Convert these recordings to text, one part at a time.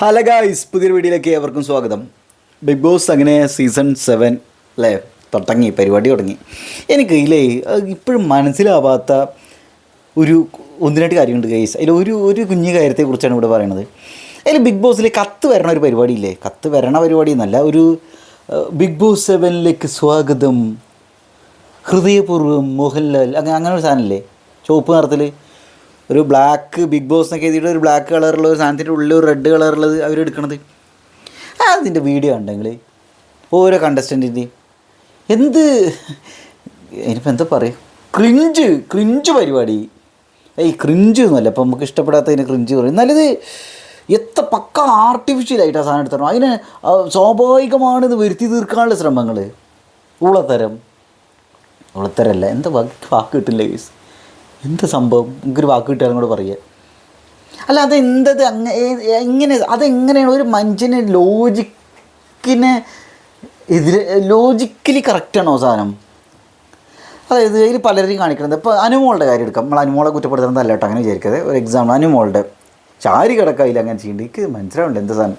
Hello guys പുതിയൊരു വീഡിയോയിലേക്ക് ഏവർക്കും സ്വാഗതം. ബിഗ് ബോസ് അങ്ങനെ സീസൺ സെവൻ അല്ലേ തുടങ്ങി പരിപാടി തുടങ്ങി. എനിക്ക് ഇല്ലേ ഇപ്പോഴും മനസ്സിലാവാത്ത ഒരു ഒന്ന് രണ്ട് കാര്യമുണ്ട് ഗൈസ് അതിൽ ഒരു ഒരു കുഞ്ഞു കാര്യത്തെക്കുറിച്ചാണ് ഇവിടെ പറയുന്നത് അതിൽ ബിഗ് ബോസിൽ കത്ത് വരണ ഒരു പരിപാടി ഇല്ലേ? കത്ത് വരണ പരിപാടി എന്നല്ല ഒരു ബിഗ് ബോസ് സെവനിലേക്ക് സ്വാഗതം. ഹൃദയപൂർവം മോഹൻലാൽ അങ്ങനെ അങ്ങനെ ഒരു സാധനമില്ലേ ചുവപ്പ് നിറത്തിൽ ഒരു ബ്ലാക്ക് ബിഗ് ബോസ് എന്നൊക്കെ എഴുതിയിട്ട് ഒരു ബ്ലാക്ക് കളറുള്ള ഒരു സാധനത്തിന്റെ ഉള്ളിൽ ഒരു റെഡ് കളറുള്ളത് അവരെടുക്കണത് അതിന്റെ വീഡിയോ ഉണ്ടെങ്കിൽ ഓരോ കണ്ടസ്റ്റന്റിന്റെയും എന്ത്? ഇനിയിപ്പോൾ എന്താ പറയുക ക്രിഞ്ച് ക്രിഞ്ച് പരിപാടി. ഈ ക്രിഞ്ച് എന്നല്ല അപ്പം നമുക്ക് ഇഷ്ടപ്പെടാത്തതിന് ക്രിഞ്ച് പറയും. എന്നാലിത് എത്ര പക്ക ആർട്ടിഫിഷ്യലായിട്ട് ആ സാധനം എടുത്തരണം അതിന് സ്വാഭാവികമാണെന്ന് സ്വാഭാവികമാണ് ഇത് വരുത്തി തീർക്കാനുള്ള ശ്രമങ്ങൾ ഊളത്തരം. ഊളത്തരല്ല. എന്താ വാക്ക് വാക്ക് കിട്ടില്ല കേസ് എന്ത് സംഭവം? എനിക്കൊരു വാക്ക് കിട്ടിയാലും കൂടെ പറയുക അല്ല അതെന്തത് അങ്ങ എങ്ങനെ അതെങ്ങനെയാണ് ഒരു മനുഷ്യന് ലോജിക്കിന് എതിരെ ലോജിക്കലി കറക്റ്റാണോ സാധനം? അതായത് ഇതിൽ പലരെയും കാണിക്കുന്നത് ഇപ്പോൾ അനുമോളുടെ കാര്യം എടുക്കാം. നമ്മൾ അനുമോളെ കുറ്റപ്പെടുത്തുന്നതല്ല കേട്ടോ അങ്ങനെ വിചാരിക്കരുത്. ഒരു എക്സാമ്പിൾ അനുമോളുടെ. ചാരി കിടക്കായില്ല അങ്ങനെ ചെയ്യേണ്ടി. എനിക്ക് മനസ്സിലാവുന്നുണ്ട് എന്താ സാധനം.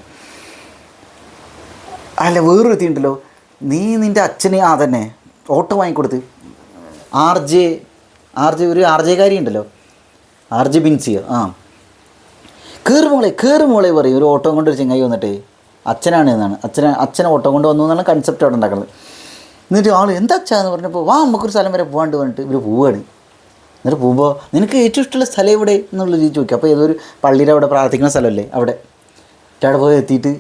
അല്ല വേറൊരു ഉണ്ടല്ലോ. നീ നിന്റെ അച്ഛനെ ആ തന്നെ. ഓട്ടോ വാങ്ങിക്കൊടുത്ത്. ആർ ജെ ആർ ജെ ഒരു ആർ ജെക്കാരി ഉണ്ടല്ലോ. R J Binsiya? ആ. കയറി മോളെ കയറി മോളെ പറയും. ഒരു ഓട്ടോ കൊണ്ട് ഒരു ചെങ്ങായി വന്നിട്ടേ. അച്ഛനാണ് എന്നാണ്. അച്ഛനെ അച്ഛൻ ഓട്ടോ കൊണ്ട് വന്നു എന്നാണ് കൺസെപ്റ്റ് അവിടെ ഉണ്ടാക്കുന്നത് എന്നിട്ട് ആൾ എന്താ അച്ഛാ? എന്ന് പറഞ്ഞപ്പോൾ വാ നമുക്കൊരു സ്ഥലം വരെ പോകാണ്ട് പറഞ്ഞിട്ട് ഇവർ പോവുകയാണ് എന്നിട്ട് പോകുമ്പോൾ നിനക്ക് ഏറ്റവും ഇഷ്ടമുള്ള സ്ഥലം എവിടെ? എന്നുള്ള രീതി ചോദിക്കും. അപ്പോൾ ഏതൊരു പള്ളിയുടെ അവിടെ പ്രാർത്ഥിക്കുന്ന സ്ഥലമല്ലേ അവിടെ. അവിടെ പോയി എത്തിയിട്ട്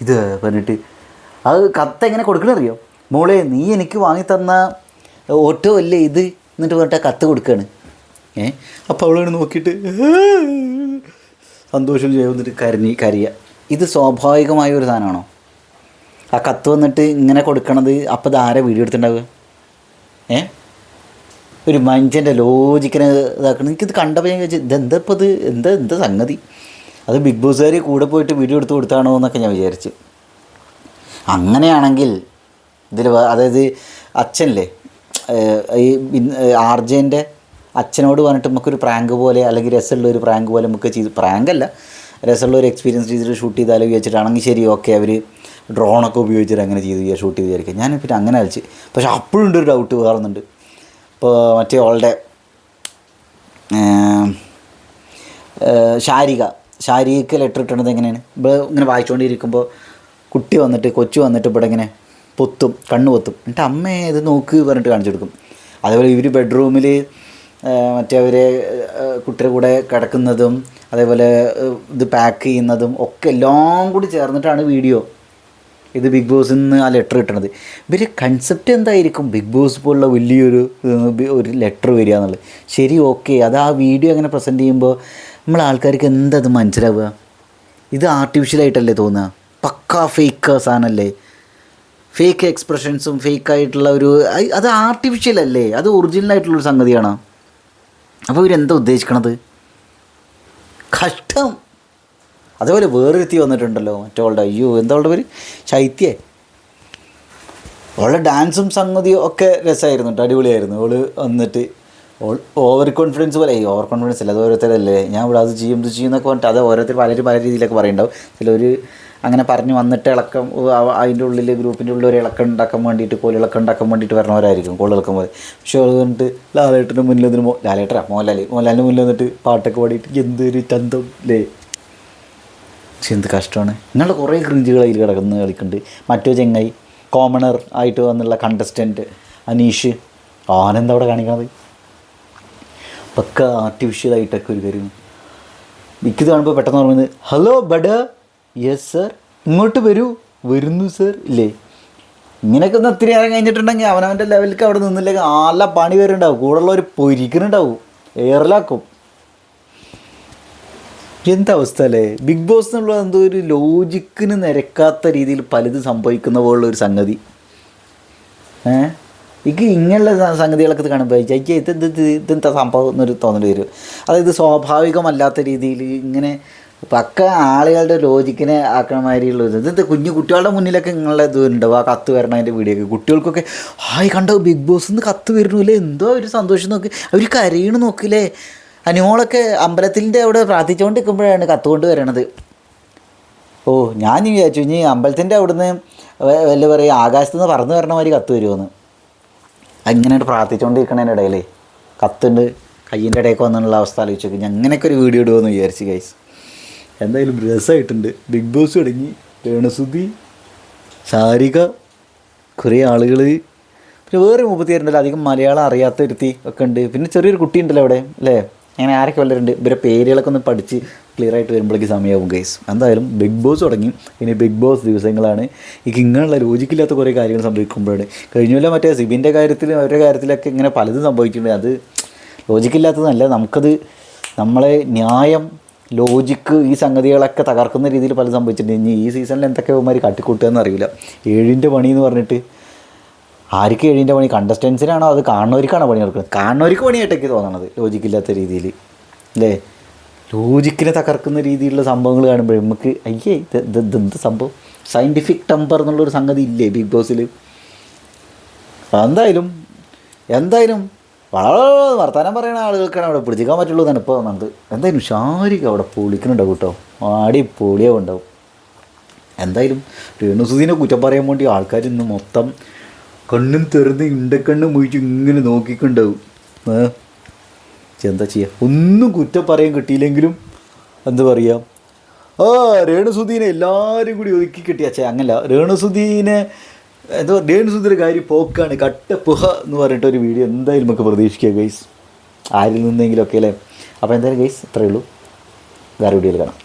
ഇത് പറഞ്ഞിട്ട് അത് കത്ത് എങ്ങനെ കൊടുക്കണറിയോ മോളെ നീ എനിക്ക് വാങ്ങി തന്ന ഓട്ടോ അല്ലേ ഇത്? എന്നിട്ട് പറഞ്ഞിട്ട് കത്ത് കൊടുക്കുകയാണ് ഏ? അപ്പോൾ അവളാണ് നോക്കിയിട്ട് സന്തോഷം ചെയ്യും വന്നിട്ട് കരഞ്ഞി കരിയ. ഇത് സ്വാഭാവികമായ ഒരു സാധനമാണോ? ആ കത്ത് വന്നിട്ട് ഇങ്ങനെ കൊടുക്കണത് അപ്പോൾ ഇതാരെ വീഡിയോ എടുത്തിട്ടുണ്ടാവുക? ഏ? ഒരു മനുഷ്യന്റെ ലോജിക്കിനെ ഇതാക്കണം എനിക്കിത് കണ്ടപ്പോൾ ഞാൻ വിചാരിച്ചു ഇതെന്താ ഇപ്പോൾ ഇത്? എന്താ എന്താ സംഗതി? അത് ബിഗ് ബോസുകാർ കൂടെ പോയിട്ട് വീഡിയോ എടുത്ത് കൊടുത്താണോ എന്നൊക്കെ ഞാൻ വിചാരിച്ചു. അങ്ങനെയാണെങ്കിൽ ഇതിൽ അതായത് അച്ഛനില്ലേ ഈ ആർജേന്റെ അച്ഛനോട് പറഞ്ഞിട്ട് നമുക്കൊരു പ്രാങ്ക് പോലെ അല്ലെങ്കിൽ രസമുള്ള ഒരു പ്രാങ്ക് പോലെ നമുക്ക് ചെയ്ത് പ്രാങ്ക് അല്ല രസമുള്ള ഒരു എക്സ്പീരിയൻസ് ചെയ്തിട്ട് ഷൂട്ട് ചെയ്താലോ വിചാരിച്ചിട്ടാണെങ്കിൽ ശരി ഓക്കെ അവർ ഡ്രോണൊക്കെ ഉപയോഗിച്ചിട്ട് അങ്ങനെ ചെയ്ത് ഷൂട്ട് ചെയ്ത് വിചാരിക്കുക ഞാൻ പിന്നെ അങ്ങനെ അയച്ച് പക്ഷേ അപ്പോഴും ഒരു ഡൗട്ട് വേറുന്നുണ്ട്. ഇപ്പോൾ മറ്റേ ഓളുടെ ശാരിക. ശാരികക്ക് ലെറ്റർ ഇട്ടണത് എങ്ങനെയാണ്? ഇപ്പോൾ ഇങ്ങനെ വായിച്ചുകൊണ്ടിരിക്കുമ്പോൾ കുട്ടി വന്നിട്ട് കൊച്ചു വന്നിട്ട് ഇവിടെ ഇങ്ങനെ പൊത്തും കണ്ണ് പൊത്തും. എന്നിട്ട് അമ്മേ ഇത് നോക്ക് പറഞ്ഞിട്ട് കാണിച്ചു കൊടുക്കും. അതേപോലെ ഇവർ ബെഡ്റൂമിൽ മറ്റേ അവരെ കുട്ടിയുടെ കൂടെ കിടക്കുന്നതും അതേപോലെ ഇത് പാക്ക് ചെയ്യുന്നതും ഒക്കെ എല്ലാം കൂടി ചേർന്നിട്ടാണ് വീഡിയോ. ഇത് ബിഗ് ബോസിൽ നിന്ന് ആ ലെറ്റർ കിട്ടണത്. ഇവർ കൺസെപ്റ്റ് എന്തായിരിക്കും? ബിഗ് ബോസ് പോലുള്ള വലിയൊരു ഒരു ലെറ്റർ വരിക എന്നുള്ളത്. ശരി ഓക്കെ. അത് ആ വീഡിയോ അങ്ങനെ പ്രസന്റ് ചെയ്യുമ്പോൾ നമ്മൾ ആൾക്കാർക്ക് എന്തത് മനസ്സിലാവുക? ഇത് ആർട്ടിഫിഷ്യലായിട്ടല്ലേ തോന്നുക? പക്കാ ഫേക്ക് സാധനമല്ലേ? ഫേക്ക് എക്സ്പ്രഷൻസും ഫേക്ക് ആയിട്ടുള്ള ഒരു അത് ആർട്ടിഫിഷ്യൽ അല്ലേ? അത് ഒറിജിനൽ ആയിട്ടുള്ളൊരു സംഗതിയാണ്. അപ്പോൾ ഇവരെന്താ ഉദ്ദേശിക്കണത്? കഷ്ടം. അതേപോലെ വേറൊരുത്തി വന്നിട്ടുണ്ടല്ലോ മറ്റവളുടെ അയ്യോ എന്താ അവളുടെ പേര്? ശൈത്യേ. അവളുടെ ഡാൻസും സംഗതിയും ഒക്കെ രസമായിരുന്നു കേട്ടോ അടിപൊളിയായിരുന്നു. അവൾ വന്നിട്ട് ഓവർ കോൺഫിഡൻസ് പോലെ ഓവർ കോൺഫിഡൻസ് അല്ല അത് ഓരോരുത്തരല്ലേ? ഞാൻ ഇവിടെ അത് ചെയ്യും ഇത് ചെയ്യും എന്നൊക്കെ പറഞ്ഞിട്ട് അത് ഓരോരുത്തർ പലരും പല രീതിയിലൊക്കെ പറയുന്നുണ്ടാവും ചിലർ അങ്ങനെ പറഞ്ഞു വന്നിട്ട് ഇളക്കം അതിന്റെ ഉള്ളിൽ ഗ്രൂപ്പിന്റെ ഉള്ളിൽ ഒരു ഇളക്കം ഉണ്ടാക്കാൻ വേണ്ടിയിട്ട് കോലിളക്കം ഉണ്ടാക്കാൻ വേണ്ടിയിട്ട് വരണവരായിരിക്കും കോളിളക്കം പോലെ. പക്ഷേ അത് വന്നിട്ട് ലാലേട്ടന്റെ മുന്നിൽ നിന്നിട്ട് മോ ലാലേട്ടരാ മോഹൻലാൽ മോഹൻലാലിന്റെ മുന്നിൽ വന്നിട്ട് പാട്ടൊക്കെ പാടിയിട്ട് എന്തൊരു ചന്തം അല്ലേ പക്ഷെ എന്ത് കഷ്ടമാണ്. ഇങ്ങനെ കുറേ ക്രിഞ്ചുകൾ അതിൽ കിടക്കുന്ന കളിക്കുന്നുണ്ട് മറ്റോ ചെങ്ങായി കോമണർ ആയിട്ട് വന്നുള്ള കണ്ടസ്റ്റന്റ് അനീഷ്. ആനെന്താ അവിടെ കാണിക്കണത്? പക്ക ആർട്ടിഫിഷ്യലായിട്ടൊക്കെ ഒരു കാര്യം. മിക്കത് കാണുമ്പോൾ പെട്ടെന്ന് പറയുന്നത് ഹലോ ബഡ. യെസ് സർ ഇങ്ങോട്ട് വരൂ. വരുന്നു സർ ഇല്ലേ? ഇങ്ങനെയൊക്കെ ഒന്ന് ഒത്തിരി നേരം കഴിഞ്ഞിട്ടുണ്ടെങ്കിൽ അവനവന്റെ ലെവലിലേക്ക് അവിടെ നിന്നില്ലെങ്കിൽ നല്ല പണി വരുന്നുണ്ടാവും. കൂടുള്ളവർ പൊരിക്കുന്നുണ്ടാവും എയറിലാക്കും എന്താ അവസ്ഥ അല്ലേ? ബിഗ് ബോസ് എന്നുള്ളത് എന്തോ ഒരു ലോജിക്കിന് നിരക്കാത്ത രീതിയിൽ പലതും സംഭവിക്കുന്ന പോലുള്ള ഒരു സംഗതി. ഏ? എനിക്ക് ഇങ്ങനെയുള്ള സംഗതികളൊക്കെ ഇത് കാണുമ്പോൾ ചേച്ചി ഇത് ഇത് ഇതെന്താ സംഭവം എന്നൊരു തോന്നൽ വരും. അതായത് സ്വാഭാവികമല്ലാത്ത രീതിയിൽ ഇങ്ങനെ പക്ക ആളുകളുടെ ലോജിക്കിനെ ആക്കണ മാതിരിയുള്ള ഒരു ഇത്. കുഞ്ഞു കുട്ടികളുടെ മുന്നിലൊക്കെ നിങ്ങളുടെ ഇത് ഉണ്ടാവും ആ കത്ത് വരണതിന്റെ വീഡിയോ ഒക്കെ. കുട്ടികൾക്കൊക്കെ ഹായ് കണ്ടോ? ബിഗ് ബോസ് നിന്ന് കത്ത് വരുന്നു അല്ലേ? എന്തോ ഒരു സന്തോഷം നോക്കി. അവർ കരയണ് നോക്കില്ലേ? അനുമോളൊക്കെ അമ്പലത്തിന്റെ അവിടെ പ്രാർത്ഥിച്ചുകൊണ്ട് നിൽക്കുമ്പോഴാണ് കത്ത് കൊണ്ട് വരണത്. ഓ ഞാൻ വിചാരിച്ചു ഇനി അമ്പലത്തിന്റെ അവിടുന്ന് വല്ല പറയുക ആകാശത്ത് നിന്ന് പറന്ന് വരണ മാതിരി കത്ത് വരുമെന്ന് അങ്ങനെ പ്രാർത്ഥിച്ചുകൊണ്ടിരിക്കണതിന്റെ ഇടയിൽ കത്തുണ്ട് കയ്യിന്റെ ഇടയ്ക്ക് വന്നുള്ള അവസ്ഥ ആലോചിച്ചു ഞാൻ അങ്ങനെയൊക്കെ ഒരു വീഡിയോ ഇടുമെന്ന് വിചാരിച്ചു ഗൈസ് എന്തായാലും രസമായിട്ടുണ്ട് ബിഗ് ബോസ് തുടങ്ങി. രേണുസുതി സാരിക കുറേ ആളുകൾ പിന്നെ വേറെ മുപ്പത്തിയാറുണ്ടല്ലോ അധികം മലയാളം അറിയാത്ത ഒരുത്തി ഒക്കെ ഉണ്ട്. പിന്നെ ചെറിയൊരു കുട്ടി ഉണ്ടല്ലോ അവിടെ അല്ലേ? അങ്ങനെ ആരൊക്കെ വല്ലവരുണ്ട് ഇവരെ പേരുകളൊക്കെ ഒന്ന് പഠിച്ച് ക്ലിയർ ആയിട്ട് വരുമ്പോഴേക്ക് സമയമാവും ഗൈസ് എന്തായാലും ബിഗ് ബോസ് തുടങ്ങി. ഇനി ബിഗ് ബോസ് ദിവസങ്ങളാണ്. ഈ ഇങ്ങനെയുള്ള ലോജിക്കില്ലാത്ത കുറേ കാര്യങ്ങൾ സംഭവിക്കുമ്പോഴാണ്. കഴിഞ്ഞ മറ്റേ സിബിന്റെ കാര്യത്തിൽ അവരുടെ കാര്യത്തിലൊക്കെ ഇങ്ങനെ പലതും സംഭവിച്ചിട്ടുണ്ട് അത് ലോജിക്കില്ലാത്തതല്ല നമുക്കത് നമ്മളെ ന്യായം ലോജിക്ക് ഈ സംഗതികളൊക്കെ തകർക്കുന്ന രീതിയിൽ പല സംഭവിച്ചിട്ടുണ്ട്. ഇനി ഈ സീസണിൽ എന്തൊക്കെ ഇവന്മാർ കാട്ടിക്കൂട്ടുകയെന്ന് അറിയില്ല. ഏഴിന്റെ പണി എന്ന് പറഞ്ഞിട്ട് ആർക്ക് ഏഴിന്റെ പണി? കണ്ടസ്റ്റൻസിനാണോ അത് കാണുന്നവർക്കാണോ പണി കൊടുക്കുന്നത് കാണുന്നവർക്ക് പണിയായിട്ട് എനിക്ക് തോന്നണത് ലോജിക്കില്ലാത്ത രീതിയിൽ. അല്ലേ? ലോജിക്കിനെ തകർക്കുന്ന രീതിയിലുള്ള സംഭവങ്ങൾ കാണുമ്പോൾ നമുക്ക് അയ്യേ ഇത് ഇത് ഇത് എന്ത് സംഭവം? സയന്റിഫിക് ടെമ്പർ എന്നുള്ളൊരു സംഗതി ഇല്ലേ ബിഗ് ബോസിൽ എന്തായാലും എന്തായാലും വളരെ വർത്തമാനം പറയുന്ന ആളുകൾക്കാണ് അവിടെ പിടിച്ചിക്കാൻ പറ്റുള്ളൂ എന്നാണ് ഇപ്പോൾ നമുക്ക് എന്തായാലും ഷാരിക്ക് അവിടെ പൊളിക്കുന്നുണ്ടാവും കേട്ടോ? ആടി പൊളിയാവും ഉണ്ടാവും എന്തായാലും രേണുസുദീനെ കുറ്റം പറയാൻ വേണ്ടി ആൾക്കാർ ഇന്ന് മൊത്തം കണ്ണും തെറുന്ന് ഇണ്ടക്കണ്ണും മുഴിച്ച് ഇങ്ങനെ നോക്കിക്കൊണ്ടാവും. എന്താ ചെയ്യുക ഒന്നും കുറ്റം പറയാൻ കിട്ടിയില്ലെങ്കിലും എന്താ പറയുക ആ രേണുസുദീനെ എല്ലാവരും കൂടി ഒതുക്കി കിട്ടിയ അച്ഛ അങ്ങനല്ല. രേണുസുദീനെ എന്താ പറയുക സുന്ദര കാര്യം പോക്കാണ് കട്ട പുഹ എന്ന് പറഞ്ഞിട്ട് ഒരു വീഡിയോ എന്തായാലും നമുക്ക് പ്രതീക്ഷിക്കുക ഗൈസ് ആരിൽ നിന്നെങ്കിലും ഒക്കെ അല്ലേ? അപ്പോൾ എന്തായാലും ഗൈസ് ഇത്രയേ ഉള്ളൂ. വേറെ വീഡിയോയിൽ കാണാം.